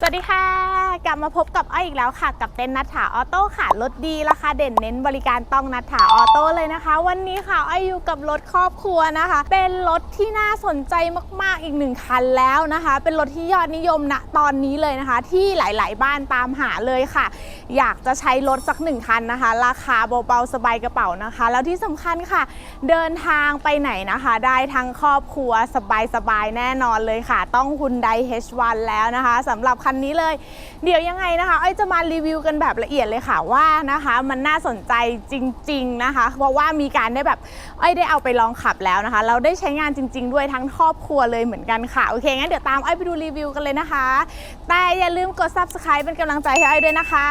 สวัสดีค่ะ กลับมาพบกับอ้อยอีกแล้วค่ะ กับเต้นนัทถาออโต้ค่ะรถดีราคาเด่นเน้นบริการต้องนัทถาออโต้เลยนะคะ วันนี้ค่ะอ้อยอยู่กับรถครอบครัวนะคะ เป็นรถที่น่าสนใจมากๆอีกหนึ่งคันแล้วนะคะ เป็นรถที่ยอดนิยมณตอนนี้เลยนะคะ ที่หลาย ๆ บ้านตามหาเลยค่ะ อยากจะใช้รถสักหนึ่งคันนะคะ ราคาเบาๆสบายกระเป๋านะคะ แล้วที่สำคัญค่ะ เดินทางไปไหนนะคะ ได้ทั้งครอบครัวสบายๆแน่นอนเลยค่ะ ต้องฮุนได H1 แล้วนะคะสำหรับคันนี้เลย เดี๋ยวยังไงนะคะอ้อยจะมารีวิวกันแบบละเอียดเลยค่ะว่านะคะ มันน่าสนใจจริง ๆนะคะ เพราะว่ามีการได้แบบอ้อยได้เอาไปลองขับแล้วนะคะ เราได้ใช้งานจริง ๆ ด้วยทั้งครอบครัวเลยเหมือนกันค่ะโอเคงั้นเดี๋ยวตามอ้อยไปดูรีวิวกันเลยนะคะ แต่อย่าลืมกด subscribe เป็นกำลังใจให้อ้อยด้วยนะคะ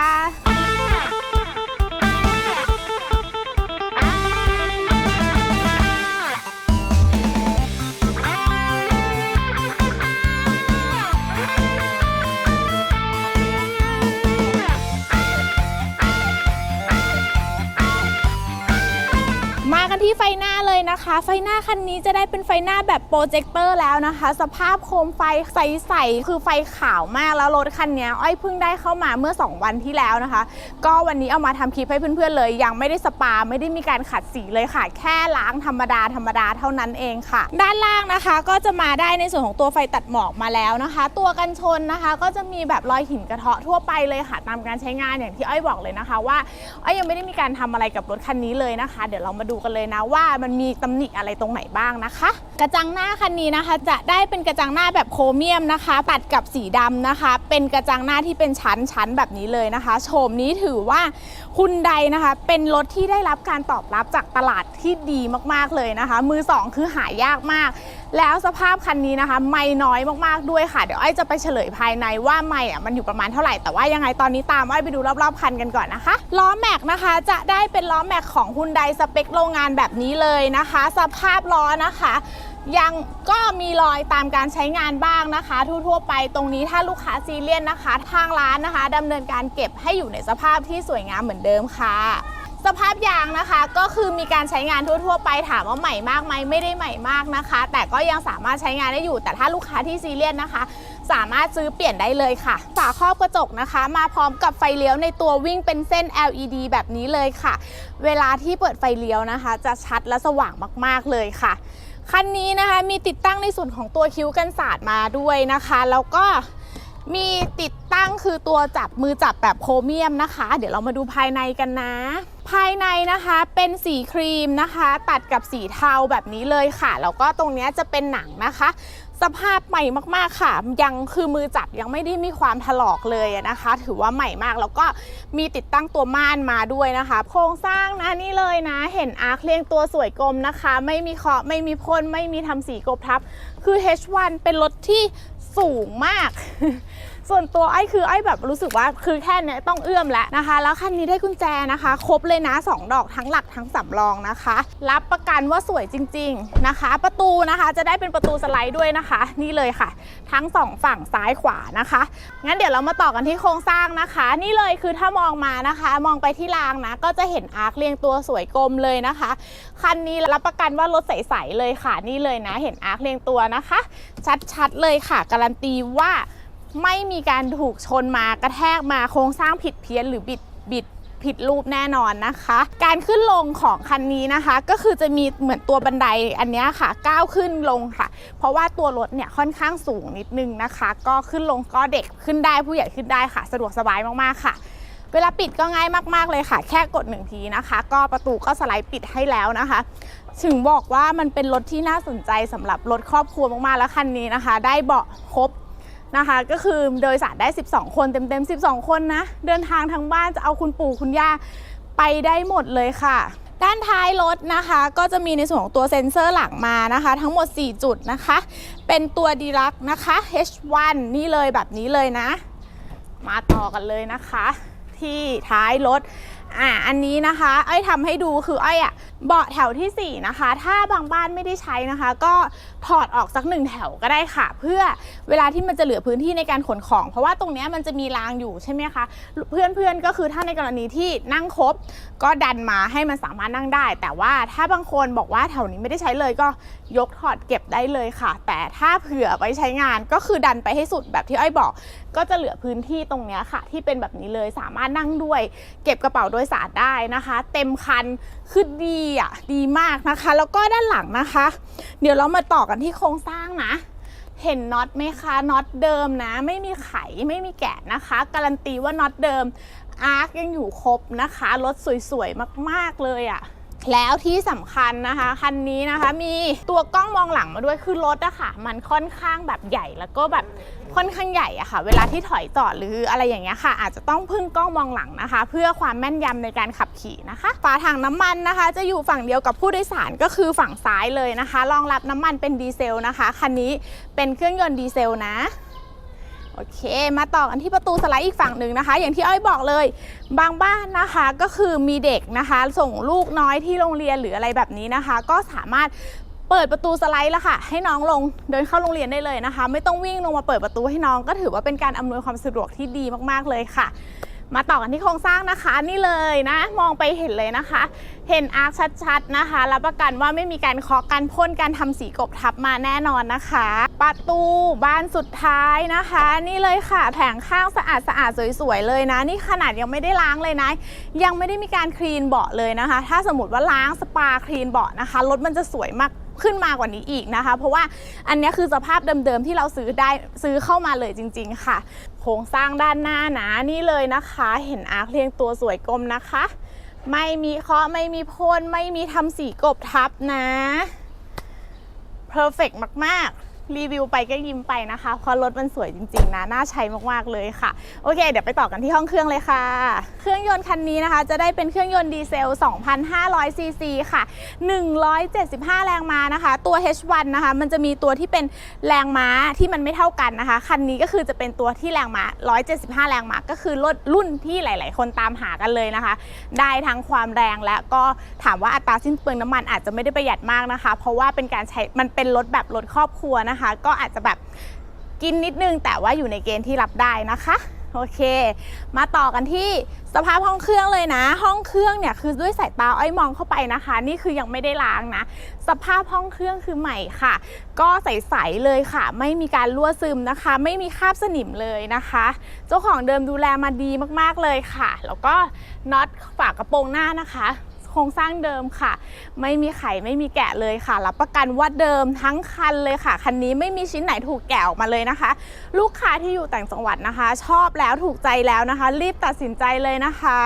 นะคะ ไฟหน้าคันนี้จะได้เป็นไฟหน้าแบบโปรเจคเตอร์แล้วนะคะ สภาพโคมไฟใสๆคือไฟขาวมากแล้วรถคันนี้อ้อยเพิ่งได้เข้ามาเมื่อ 2 วันที่แล้วนะคะ ก็วันนี้เอามาทำคลิปให้เพื่อนๆเลย ยังไม่ได้สปาไม่ได้มีการขัดสีเลยค่ะ แค่ล้างธรรมดาธรรมดาเท่านั้นเองค่ะ ด้านล่างนะคะก็จะมาได้ในส่วนของตัวไฟตัดหมอกมาแล้วนะคะ ตัวกันชนนะคะ ก็จะมีแบบรอยหินกระเทาะทั่วไปเลยค่ะ ตามการใช้งานอย่างที่อ้อยบอกเลยนะคะ ว่าอ้อยยังไม่ได้มีการทำอะไรกับรถคันนี้เลยนะคะ เดี๋ยวเรามาดูกันเลยนะว่ามันมีตำหนิอะไรตรงไหนบ้างนะคะกระจังหน้าคันนี้นะคะ จะได้เป็นกระจังหน้าแบบโครเมียมนะคะ ตัดกับสีดำนะคะ เป็นกระจังหน้าที่เป็นชั้นชั้นแบบนี้เลยนะคะ โฉมนี้ถือว่าคุณใดนะคะ เป็นรถที่ได้รับการตอบรับจากตลาดที่ดีมากๆเลยนะคะ มือสองคือหายากมาก แล้วสภาพคันนี้นะคะ ไม่น้อยมากๆด้วยค่ะ เดี๋ยวอ้อจะไปเฉลยภายในว่าไม่อะมันอยู่ประมาณเท่าไหร่แต่ว่ายังไงตอนนี้ตามอ้อไปดูรอบๆคันกันก่อนนะคะล้อแม็กนะคะ จะได้เป็นล้อแม็กของฮุนไดสเปคโรงงานแบบนี้เลยนะคะ สภาพล้อนะคะ ยังก็มีรอยตามการใช้งานบ้างนะคะ ทั่วๆไปตรงนี้ถ้าลูกค้าซีเรียสนะคะ ทางร้านนะคะดำเนินการเก็บให้อยู่ในสภาพที่สวยงามเหมือนเดิมค่ะสภาพยางนะคะก็คือมีการใช้งานทั่ว ๆ ไปถามว่าใหม่มากไหมไม่ได้ใหม่มากนะคะ แต่ก็ยังสามารถใช้งานได้อยู่แต่ถ้าลูกค้าที่ซีเรียสนะคะ สามารถซื้อเปลี่ยนได้เลยค่ะฝาครอบกระจกนะคะ มาพร้อมกับไฟเลี้ยวในตัววิ่งเป็นเส้น LED แบบนี้เลยค่ะ เวลาที่เปิดไฟเลี้ยวนะคะ จะชัดและสว่างมากๆเลยค่ะ คันนี้นะคะมีติดตั้งในส่วนของตัวคิ้วกันศาสตร์มาด้วยนะคะ แล้วก็ มีติดตั้งคือตัวจับมือจับแบบโครเมียมนะคะ เดี๋ยวเรามาดูภายในกันนะ ภายในนะคะเป็นสีครีมนะคะ ตัดกับสีเทาแบบนี้เลยค่ะ แล้วก็ตรงนี้จะเป็นหนังนะคะ สภาพใหม่มากๆค่ะ ยังคือมือจับยังไม่ได้มีความถลอกเลยนะคะ ถือว่าใหม่มากแล้วก็มีติดตั้งตัวม่านมาด้วยนะคะ โครงสร้างนะนี่เลยนะ เห็นอาร์คเรียงตัวสวยกลมนะคะ ไม่มีเคาะไม่มีพ่นไม่มีทำสีกบทับ คือ H1 เป็นรถที่ สูงมาก ส่วนตัวไอ้คือไอ้แบบรู้สึกว่าคือแค่นี้ต้องเอื้อมแล้วนะคะ แล้วคันนี้ได้กุญแจนะคะ ครบเลยนะ 2 ดอกทั้งหลักทั้งสำรองนะคะ รับประกันว่าสวยจริง ๆนะคะ ประตูนะคะจะได้เป็นประตูสไลด์ด้วยนะคะ นี่เลยค่ะ ทั้งสองฝั่งซ้ายขวานะคะงั้นเดี๋ยวเรามาต่อกันที่โครงสร้างนะคะ นี่เลยคือถ้ามองมานะคะ มองไปที่รางนะ ก็จะเห็นอาร์คเรียงตัวสวยกลมเลยนะคะคันนี้รับประกันว่ารถใสๆเลยค่ะ นี่เลยนะ เห็นอาร์คเรียงตัวนะคะ ชัดๆเลยค่ะ การันตีว่า ไม่มีการถูกชนมากระแทกมาโครงสร้างผิดเพี้ยนหรือบิดบิดผิดรูปแน่นอนนะคะ การขึ้นลงของคันนี้นะคะ ก็คือจะมีเหมือนตัวบันไดอันนี้ค่ะก้าวขึ้นลงค่ะ เพราะว่าตัวรถเนี่ยค่อนข้างสูงนิดนึงนะคะ ก็ขึ้นลงก็เด็กขึ้นได้ผู้ใหญ่ขึ้นได้ค่ะ สะดวกสบายมากๆค่ะ เวลาปิดก็ง่ายมากๆเลยค่ะ แค่กดหนึ่งทีนะคะ ก็ประตูก็สไลด์ปิดให้แล้วนะคะ ถึงบอกว่ามันเป็นรถที่น่าสนใจสำหรับรถครอบครัวมากๆแล้วคันนี้นะคะ ได้เบาะครบ นะคะ ก็คือโดยสารได้ 12 คนเต็มๆ 12 คนนะ เดินทางทั้งบ้านจะเอาคุณปู่คุณย่าไปได้หมดเลยค่ะด้านท้ายรถนะคะ ก็จะมีในส่วนของตัวเซ็นเซอร์หลังมานะคะ ทั้งหมด 4 จุดนะคะ เป็นตัวดีลักนะคะ H1 นี่เลยแบบนี้เลยนะ มาต่อกันเลยนะคะ ที่ท้ายรถอ่าอันนี้นะคะอ้อยทำให้ดูคืออ้อยอะเบาะแถวทีสี่ 4 นะคะ ถ้าบางบ้านไม่ได้ใช้นะคะ ก็ถอดออกสักหนึ่งแถวก็ได้ค่ะ เพื่อเวลาที่มันจะเหลือพื้นที่ในการขนของ เพราะว่าตรงเนี้ยมันจะมีรางอยู่ใช่ไหมคะ เพื่อนๆก็คือถ้าในกรณีที่นั่งครบ ก็ดันมาให้มันสามารถนั่งได้ แต่ว่าถ้าบางคนบอกว่าแถวนี้ไม่ได้ใช้เลยก็ยกถอดเก็บได้เลยค่ะ แต่ถ้าเผื่อไปใช้งานก็คือดันไปให้สุดแบบที่อ้อยบอก ก็จะเหลือพื้นที่ตรงเนี้ยค่ะ ที่เป็นแบบนี้เลยสามารถนั่งด้วย เก็บกระเป๋าโดยสารได้นะคะ เต็มคันคือดีอะดีมากนะคะ แล้วก็ด้านหลังนะคะ เดี๋ยวเรามาต่อกันที่โครงสร้างนะ เห็นน็อตไหมคะน็อตเดิมนะ ไม่มีไขไม่มีแกะนะคะ การันตีว่าน็อตเดิมอาร์คยังอยู่ครบนะคะรถสวยๆมากๆเลยอะ่ะ แล้วที่สำคัญนะคะ คันนี้นะคะมีตัวกล้องมองหลังมาด้วยคือรถอะค่ะ มันค่อนข้างแบบใหญ่แล้วก็แบบค่อนข้างใหญ่อะค่ะ เวลาที่ถอยจอดหรืออะไรอย่างเงี้ยค่ะ อาจจะต้องพึ่งกล้องมองหลังนะคะ เพื่อความแม่นยำในการขับขี่นะคะฝาถังน้ำมันนะคะ จะอยู่ฝั่งเดียวกับผู้โดยสารก็คือฝั่งซ้ายเลยนะคะรองรับน้ำมันเป็นดีเซลนะคะคันนี้เป็นเครื่องยนต์ดีเซลนะ โอเค มาต่อกันที่ประตูสไลด์อีกฝั่งหนึ่งนะคะ อย่างที่อ้อยบอกเลย บางบ้านนะคะก็คือมีเด็กนะคะ ส่งลูกน้อยที่โรงเรียนหรืออะไรแบบนี้นะคะ ก็สามารถเปิดประตูสไลด์แล้วค่ะ ให้น้องลงเดินเข้าโรงเรียนได้เลยนะคะ ไม่ต้องวิ่งลงมาเปิดประตูให้น้องก็ถือว่าเป็นการอำนวยความสะดวกที่ดีมากๆเลยค่ะ มาต่อกันที่โครงสร้างนะคะนี่เลยนะ มองไปเห็นเลยนะคะ เห็นอาร์คชัดๆนะคะรับประกันว่าไม่มีการเคาะการพ่นการทำสีกบทับมาแน่นอนนะคะ ประตูบานสุดท้ายนะคะ นี่เลยค่ะ แผงข้างสะอาดสะอาดสวยๆเลยนะ นี่ขนาดยังไม่ได้ล้างเลยนะ ยังไม่ได้มีการคลีนเบาะเลยนะคะ ถ้าสมมติว่าล้างสปาคลีนเบาะนะคะรถมันจะสวยมาก ขึ้นมากว่านี้อีกนะคะ เพราะว่าอันนี้คือสภาพเดิมๆที่เราซื้อได้ซื้อเข้ามาเลยจริง ๆ ค่ะ โครงสร้างด้านหน้านะนี่เลยนะคะ เห็นอาร์คเรียงตัวสวยกลมนะคะ ไม่มีเคาะไม่มีพ่นไม่มีทำสีกบทับนะเพอร์เฟกมากๆ รีวิวไปก็ยิ้มไปนะคะเพราะรถมันสวยจริงๆนะน่าใช้มากๆเลยค่ะ โอเค เดี๋ยวไปต่อกันที่ห้องเครื่องเลยค่ะ เครื่องยนต์คันนี้นะคะ จะได้เป็นเครื่องยนต์ดีเซล 2,500 ซีซีค่ะ 175 แรงม้านะคะ ตัว H1 นะคะ มันจะมีตัวที่เป็นแรงม้าที่มันไม่เท่ากันนะคะ คันนี้ก็คือจะเป็นตัวที่แรงม้า 175 แรงม้าก็คือรถรุ่นที่หลาย ๆ คนตามหากันเลยนะคะ ได้ทั้งความแรงและก็ถามว่าอัตราสิ้นเปลืองน้ำมันอาจจะไม่ได้ประหยัดมากนะคะ เพราะว่าเป็นการใช้มันเป็นรถแบบรถครอบครัวนะคะก็อาจจะแบบกินนิดนึงแต่ว่าอยู่ในเกณฑ์ที่รับได้นะคะโอเค มาต่อกันที่สภาพห้องเครื่องเลยนะ ห้องเครื่องเนี่ยคือด้วยสายตาอ้อยมองเข้าไปนะคะ นี่คือยังไม่ได้ล้างนะ สภาพห้องเครื่องคือใหม่ค่ะ ก็ใสๆเลยค่ะ ไม่มีการรั่วซึมนะคะ ไม่มีคราบสนิมเลยนะคะ เจ้าของเดิมดูแลมาดีมากๆเลยค่ะ แล้วก็น็อตฝากระโปรงหน้านะคะ ครงสร้างเดิมค่ะ ไม่มีไขไม่มีแกะเลยค่ะ รับประกันว่าเดิมทั้งคันเลยค่ะ คันนี้ไม่มีชิ้นไหนถูกแกะออกมาเลยนะคะ ลูกค้าที่อยู่ต่างจังหวัดนะคะ ชอบแล้วถูกใจแล้วนะคะ รีบตัดสินใจเลยนะคะ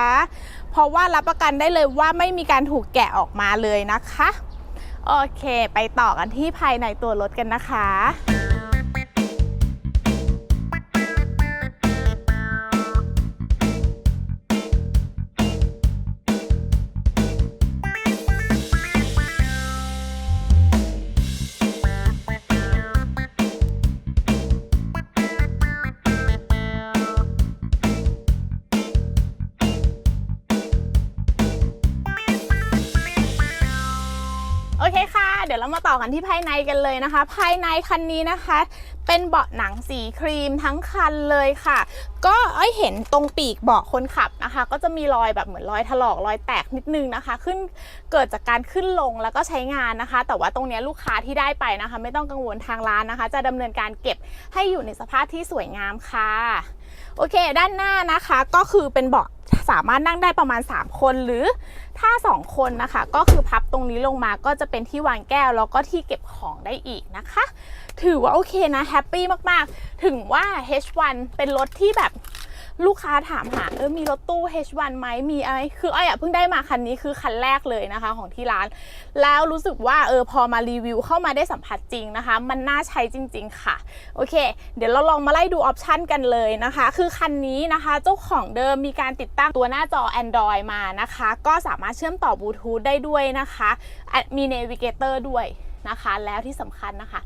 เพราะว่ารับประกันได้เลยว่าไม่มีการถูกแกะออกมาเลยนะคะ โอเค ไปต่อกันที่ภายในตัวรถกันนะคะ ยวเรามาต่อกันที่ภายในกันเลยนะคะ ภายในคันนี้นะคะ เป็นเบาะหนังสีครีมทั้งคันเลยค่ะ ก็เอ้ยเห็นตรงปีกเบาะคนขับนะคะ ก็จะมีรอยแบบเหมือนรอยถลอกรอยแตกนิดนึงนะคะ ขึ้นเกิดจากการขึ้นลงแล้วก็ใช้งานนะคะ แต่ว่าตรงเนี้ยลูกค้าที่ได้ไปนะคะ ไม่ต้องกังวลทางร้านนะคะ จะดำเนินการเก็บให้อยู่ในสภาพที่สวยงามค่ะ โอเค ด้านหน้านะคะก็คือเป็นเบาะ สามารถนั่งได้ประมาณ 3 คนหรือถ้า 2 คนนะคะ ก็คือพับตรงนี้ลงมาก็จะเป็นที่วางแก้ว แล้วก็ที่เก็บของได้อีกนะคะ ถือว่าโอเคนะแฮปปี้มากๆ ถึงว่า H1 เป็นรถที่แบบ ลูกค้าถามหาเออมีรถตู้ H1 ไหมมีอะไรคืออ้อยอะเพิ่งได้มาคันนี้คือคันแรกเลยนะคะของที่ร้าน แล้วรู้สึกว่าเออพอมารีวิวเข้ามาได้สัมผัสจริงนะคะ มันน่าใช้จริง ๆ ค่ะ โอเค เดี๋ยวเราลองมาไล่ดูออปชันกันเลยนะคะ คือคันนี้นะคะเจ้าของเดิมมีการติดตั้งตัวหน้าจอ Android มานะคะ ก็สามารถเชื่อมต่อบลูทูธได้ด้วยนะคะอะมี Navigator ด้วยนะคะ แล้วที่สำคัญนะคะ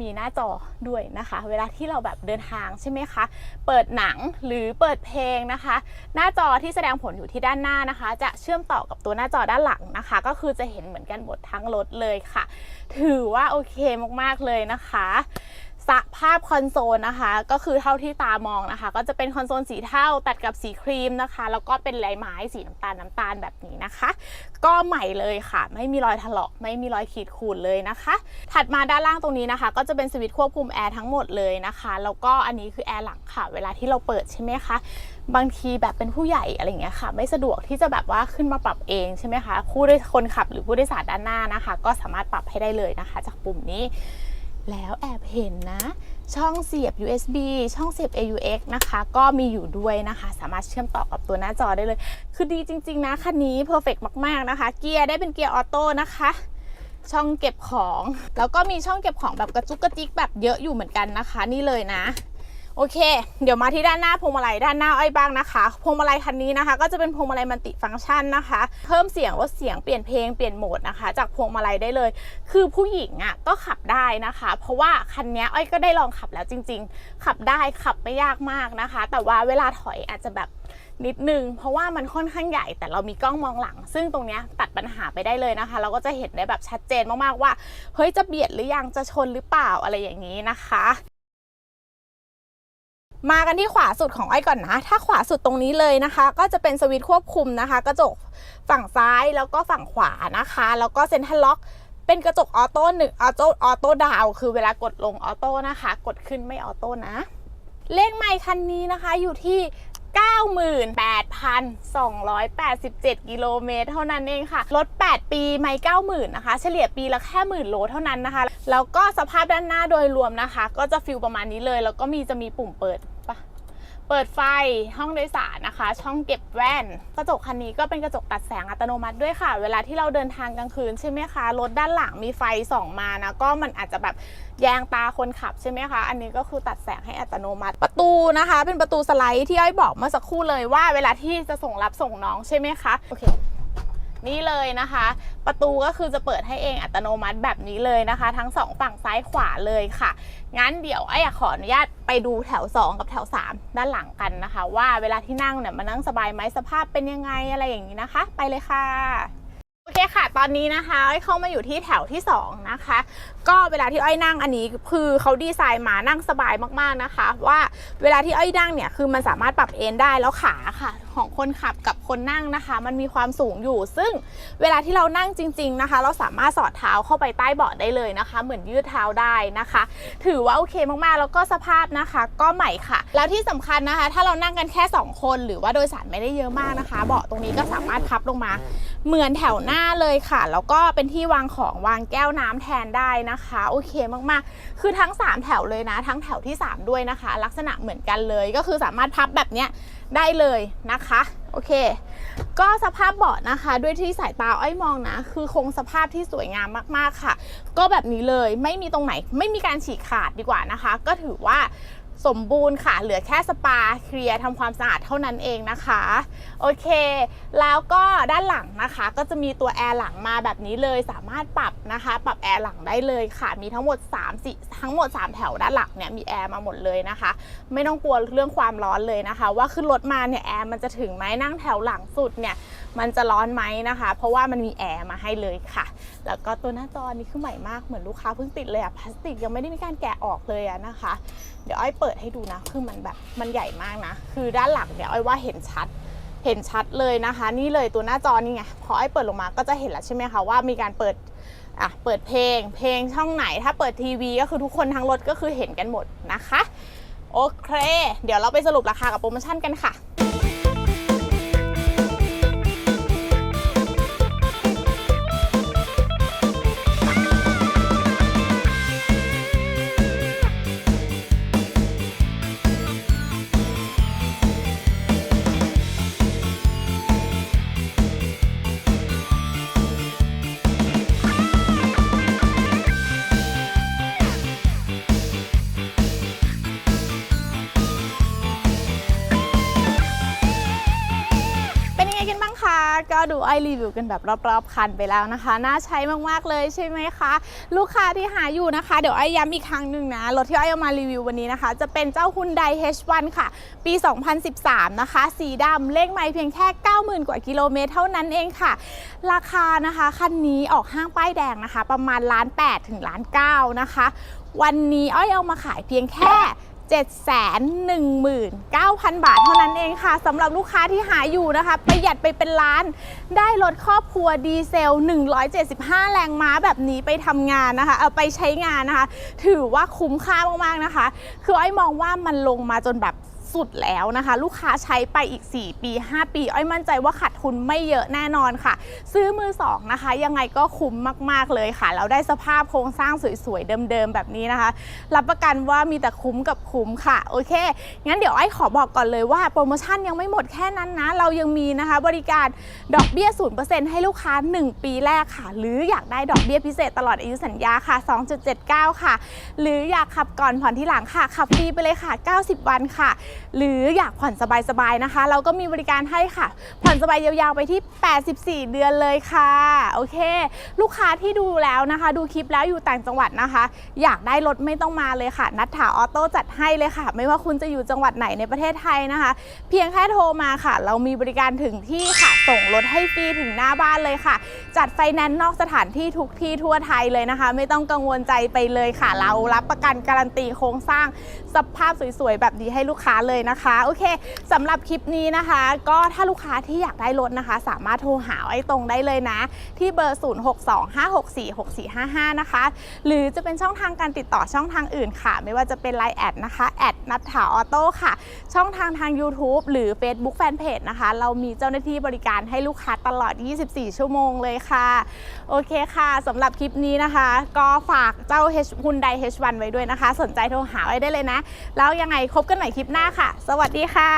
มีหน้าจอด้วยนะคะ เวลาที่เราแบบเดินทางใช่ไหมคะ เปิดหนังหรือเปิดเพลงนะคะ หน้าจอที่แสดงผลอยู่ที่ด้านหน้านะคะ จะเชื่อมต่อกับตัวหน้าจอด้านหลังนะคะ ก็คือจะเห็นเหมือนกันหมดทั้งรถเลยค่ะ ถือว่าโอเคมากๆเลยนะคะ สภาพคอนโซลนะคะ ก็คือเท่าที่ตามองนะคะ ก็จะเป็นคอนโซลสีเทาตัดกับสีครีมนะคะ แล้วก็เป็นลายไม้สีน้ำตาลน้ำตาลแบบนี้นะคะ ก็ใหม่เลยค่ะ ไม่มีรอยถลอกไม่มีรอยขีดข่วนเลยนะคะ ถัดมาด้านล่างตรงนี้นะคะ ก็จะเป็นสวิตช์ควบคุมแอร์ทั้งหมดเลยนะคะแล้วก็อันนี้คือแอร์หลังค่ะ เวลาที่เราเปิดใช่ไหมคะบางทีแบบเป็นผู้ใหญ่อะไรเงี้ยค่ะ ไม่สะดวกที่จะแบบว่าขึ้นมาปรับเองใช่ไหมคะผู้โดยคนขับหรือผู้โดยสารด้านหน้านะคะ ก็สามารถปรับให้ได้เลยนะคะ จากปุ่มนี้ แล้วแอบเห็นนะ ช่องเสียบ USB ช่องเสียบ AUX นะคะ ก็มีอยู่ด้วยนะคะ สามารถเชื่อมต่อกับตัวหน้าจอได้เลย คือดีจริง ๆ นะคันนี้เพอร์เฟกมาก ๆ นะคะ เกียร์ได้เป็นเกียร์ออโต้นะคะช่องเก็บของ แล้วก็มีช่องเก็บของแบบกระจุกกระจิกแบบเยอะอยู่เหมือนกันนะคะ นี่เลยนะ โอเค เดี๋ยวมาที่ด้านหน้าพวงมาลัยด้านหน้าอ้อยบ้างนะคะ พวงมาลัยคันนี้นะคะ ก็จะเป็นพวงมาลัยมัลติฟังก์ชันนะคะ เพิ่มเสียงลดเสียงเปลี่ยนเพลงเปลี่ยนโหมดนะคะ จากพวงมาลัยได้เลย คือผู้หญิงอะก็ขับได้นะคะ เพราะว่าคันนี้อ้อยก็ได้ลองขับแล้วจริง ๆ ขับได้ขับไม่ยากมากนะคะ แต่ว่าเวลาถอยอาจจะแบบนิดนึง เพราะว่ามันค่อนข้างใหญ่แต่เรามีกล้องมองหลัง ซึ่งตรงนี้ตัดปัญหาไปได้เลยนะคะ เราก็จะเห็นได้แบบชัดเจนมากๆว่า เฮ้ยจะเบียดหรือยังจะชนหรือเปล่าอะไรอย่างนี้นะคะ มากันที่ขวาสุดของอ้อยก่อนนะ ถ้าขวาสุดตรงนี้เลยนะคะ ก็จะเป็นสวิตช์ควบคุมนะคะ กระจกฝั่งซ้ายแล้วก็ฝั่งขวานะคะ แล้วก็เซ็นทรัลล็อก เป็นกระจกออโต้หนึ่งออโต้ออโต้ดาวคือเวลากดลงออโต้นะคะ กดขึ้นไม่ออโต้นะ เลขไมค์คันนี้นะคะอยู่ที่ 98,287 กิโลเมตรเท่านั้นเองค่ะ รถ 8 ปีไม่90,000นะคะ เฉลี่ยปีละแค่หมื่นโลเท่านั้นนะคะ แล้วก็สภาพด้านหน้าโดยรวมนะคะ ก็จะฟิลประมาณนี้เลย แล้วก็มีจะมีปุ่มเปิด เปิดไฟห้องโดยสารนะคะ ช่องเก็บแว่น กระจกคันนี้ก็เป็นกระจกตัดแสงอัตโนมัติด้วยค่ะ เวลาที่เราเดินทางกลางคืนใช่ไหมคะรถด้านหลังมีไฟส่องมานะก็มันอาจจะแบบแยงตาคนขับใช่ไหมคะอันนี้ก็คือตัดแสงให้อัตโนมัติ ประตูนะคะ เป็นประตูสไลด์ที่อ้อยบอกเมื่อสักครู่เลยว่า เวลาที่จะส่งรับส่งน้องใช่ไหมคะโอเค นี่เลยนะคะ ประตูก็คือจะเปิดให้เองอัตโนมัติแบบนี้เลยนะคะ ทั้งสองฝั่งซ้ายขวาเลยค่ะ งั้นเดี๋ยวไอ้อยากขออนุญาตไปดูแถว 2 กับแถว 3 ด้านหลังกันนะคะ ว่าเวลาที่นั่งเนี่ยมานั่งสบายไหมสภาพเป็นยังไงอะไรอย่างนี้นะคะ ไปเลยค่ะโอเคค่ะ ตอนนี้นะคะอ้อยเข้ามาอยู่ที่แถวที่2นะคะ ก็เวลาที่อ้อยนั่งอันนี้คือเขาดีไซน์มานั่งสบายมากๆนะคะ ว่าเวลาที่อ้อยนั่งเนี่ยคือมันสามารถปรับเอนได้แล้วขาค่ะของคนขับกับคนนั่งนะคะ มันมีความสูงอยู่ ซึ่งเวลาที่เรานั่งจริง ๆนะคะ เราสามารถสอดเท้าเข้าไปใต้เบาะได้เลยนะคะ เหมือนยืดเท้าได้นะคะ ถือว่าโอเคมากๆ แล้วก็สภาพนะคะ ก็ใหม่ค่ะ แล้วที่สำคัญนะคะ ถ้าเรานั่งกันแค่ 2 คน หรือว่าโดยสารไม่ได้เยอะมากนะคะ เบาะตรงนี้ก็สามารถพับลงมา เหมือนแถวหน้าเลยค่ะ แล้วก็เป็นที่วางของวางแก้วน้ำแทนได้นะคะ โอเคมากๆ คือทั้ง 3 แถวเลยนะ ทั้งแถวที่ 3 ด้วยนะคะ ลักษณะเหมือนกันเลยก็คือสามารถพับแบบเนี้ย ได้เลยนะคะโอเค ก็สภาพเบาะนะคะ ด้วยที่สายตาอ้อยมองนะ คือคงสภาพที่สวยงามมากๆค่ะ ก็แบบนี้เลยไม่มีตรงไหนไม่มีการฉีกขาดดีกว่านะคะ ก็ถือว่า สมบูรณ์ค่ะ เหลือแค่สปาเคลียร์ทำความสะอาดเท่านั้นเองนะคะ โอเค แล้วก็ด้านหลังนะคะ ก็จะมีตัวแอร์หลังมาแบบนี้เลย สามารถปรับนะคะ ปรับแอร์หลังได้เลยค่ะ มีทั้งหมด3สิทั้งหมด 3 แถวด้านหลังเนี่ยมีแอร์มาหมดเลยนะคะ ไม่ต้องกลัวเรื่องความร้อนเลยนะคะ ว่าขึ้นรถมาเนี่ยแอร์มันจะถึงไหมนั่งแถวหลังสุดเนี่ยมันจะร้อนไหมนะคะ เพราะว่ามันมีแอร์มาให้เลยค่ะ แล้วก็ตัวหน้าจอนี้คือใหม่มากเหมือนลูกค้าเพิ่งติดเลยอะพลาสติกยังไม่ได้มีการแกะออกเลยอะนะคะ เดี๋ยวอ้อยเปิดให้ดูนะ คือมันแบบมันใหญ่มากนะ คือด้านหลังเนี่ยอ้อยว่าเห็นชัด เห็นชัดเลยนะคะ นี่เลยตัวหน้าจอนี่ไง พออ้อยเปิดลงมาก็จะเห็นแล้วใช่ไหมคะว่ามีการเปิดอะเปิดเพลง เพลงช่องไหน ถ้าเปิดทีวีก็คือทุกคนทั้งรถก็คือเห็นกันหมดนะคะ โอเค เดี๋ยวเราไปสรุปราคากับโปรโมชั่นกันค่ะ ดูอ้อรีวิวกันแบบรอบๆคันไปแล้วนะคะ น่าใช้มากๆเลยใช่ไหมคะ ลูกค้าที่หาอยู่นะคะ เดี๋ยวอ้อย้ำอีกครั้งหนึ่งนะ รถที่อ้อเอามารีวิววันนี้นะคะ จะเป็นเจ้า Hyundai H1 ค่ะ ปี 2013 นะคะ สีดำเลขไมล์เพียงแค่ 90,000 กว่ากิโลเมตรเท่านั้นเองค่ะ ราคานะคะคันนี้ออกห้างป้ายแดงนะคะ ประมาณล้าน8ถึงล้าน9นะคะ วันนี้อ้อยเอามาขายเพียงแค่ 719,000 บาทเท่านั้นเองค่ะสำหรับลูกค้าที่หาอยู่นะคะประหยัดไปเป็นล้าน ได้รถครอบครัวดีเซล 175 แรงม้าแบบนี้ไปทำงานนะคะเอาไปใช้งานนะคะ ถือว่าคุ้มค่ามากๆนะคะ คืออ้อยมองว่ามันลงมาจนแบบ สุดแล้วนะคะ ลูกค้าใช้ไปอีก 4 ปี 5 ปี อ้อยมั่นใจว่าขาดทุนไม่เยอะแน่นอนค่ะ ซื้อมือสองนะคะ ยังไงก็คุ้มมาก ๆ เลยค่ะ แล้วได้สภาพโครงสร้างสวย ๆ เดิม ๆ แบบนี้นะคะ รับประกันว่ามีแต่คุ้มกับคุ้มค่ะ โอเค งั้นเดี๋ยวไอ้ขอบอกก่อนเลยว่าโปรโมชั่นยังไม่หมดแค่นั้นนะ เรายังมีนะคะ บริการดอกเบี้ย 0%ให้ลูกค้า 1 ปีแรกค่ะ หรืออยากได้ดอกเบี้ยพิเศษตลอดอายุสัญญาค่ะ 2.79 ค่ะ หรืออยากขับก่อนผ่อนที่หลังค่ะ ขับฟรีไปเลยค่ะ 90 วันค่ะ หรืออยากผ่อนสบายๆนะคะ เราก็มีบริการให้ค่ะ ผ่อนสบายยาวๆไปที่ 84 เดือนเลยค่ะโอเค ลูกค้าที่ดูแล้วนะคะ ดูคลิปแล้วอยู่ต่างจังหวัดนะคะ อยากได้รถไม่ต้องมาเลยค่ะ นัดถาออโต้จัดให้เลยค่ะ ไม่ว่าคุณจะอยู่จังหวัดไหนในประเทศไทยนะคะ เพียงแค่โทรมาค่ะ เรามีบริการถึงที่ค่ะส่งรถให้ฟรีถึงหน้าบ้านเลยค่ะ จัดไฟแนนซ์นอกสถานที่ทุกที่ทั่วไทยเลยนะคะ ไม่ต้องกังวลใจไปเลยค่ะ เรารับประกันการันตีโครงสร้าง สภาพสวยๆ แบบนี้ให้ลูกค้าเลยนะคะโอเคสำหรับคลิปนี้นะคะ ก็ถ้าลูกค้าที่อยากได้รถนะคะ สามารถโทรหาไอ้ตรงได้เลยนะ ที่เบอร์ 0625646455 นะคะ หรือจะเป็นช่องทางการติดต่อช่องทางอื่นค่ะ ไม่ว่าจะเป็น Line แอดนะคะแอดนัทถาออโต้ค่ะ ช่องทางทาง YouTube หรือ Facebook Fanpage นะคะ เรามีเจ้าหน้าที่บริการให้ลูกค้าตลอด 24 ชั่วโมงเลยค่ะ โอเคค่ะสำหรับคลิปนี้นะคะ ก็ฝากเจ้า H Hyundai H1 ไว้ด้วยนะคะ สนใจโทรหาไว้ได้เลยนะแล้วยังไงคบกันใหม่คลิปหน้าค่ะ สวัสดีค่ะ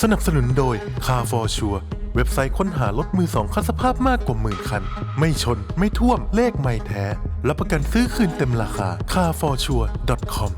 สนับสนุนโดย Car for Sure เว็บไซต์ค้นหารถมือสองคันสภาพมากกว่าหมื่นคัน ไม่ชนไม่ท่วมเลขไม่แท้รับประกันซื้อคืนเต็มราคา carforsure.com